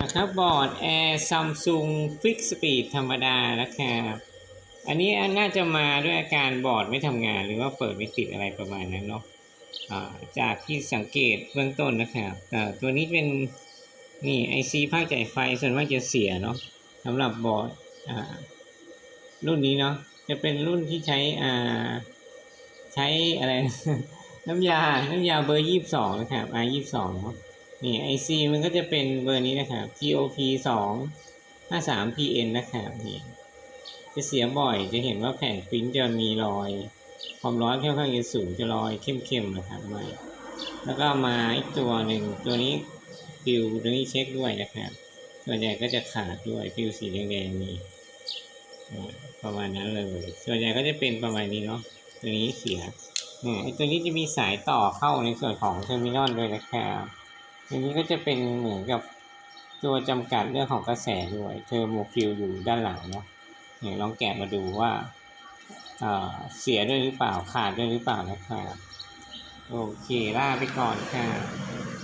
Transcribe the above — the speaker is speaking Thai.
นะครับบอร์ดแอร์ซัมซุงฟิกสปีดธรรมดานะครับอันนี้น่าจะมาด้วยอาการบอร์ดไม่ทำงาน หรือว่าเปิดไม่ติดอะไรประมาณนั้นเนาะอ่าจากที่สังเกตเบื้องต้นนะครับแต่ตัวนี้เป็นนี่ไอซีภาคจ่ายไฟส่วนมากจะเสียเนาะสำหรับบอร์ดอ่ารุ่นนี้เนาะจะเป็นรุ่นที่ใช้อ่าใช้อะไร น้ำยา น้ำยาเบอร์ยี่สิบสองนะครับ R ยี่สิบสองเนาะ นี่ไอซีมันก็จะเป็นเบอร์นี้นะครับ TOP สองห้าสาม PN นะครับนี่จะเสียบ่อยจะเห็นว่าแผ่นปิ้นจะมีรอย ความร้อนค่อนข้างจะสูงจะรอยเข้มๆนะครับม่แล้วก็มาอีกตัวหนึ่งตัวนี้ฟิวตัวนี้เช็คด้วยนะครับส่วนใหญ่ก็จะขาดด้วยฟิวสีแดงๆนี่ประมาณนั้นเลย ส่วนใหญ่ก็จะเป็นประมาณนี้เนาะตัวนี้เสียอ่าไอตัวนี้จะมีสายต่อเข้าในส่วนของเทอร์มินอลด้วยนะครับ อันี้ก็จะเป็นเหมือนกับตัวจำกัดเรื่องของกระแสด้วยเทอร์โมฟิลอยู่ด้านหลังเนาะเนี่ยลองแกะมาดูว่าเออเสียด้วยหรือเปล่าขาดด้วยหรือเปล่านะครับโอเคล่าไปก่อนค่ะ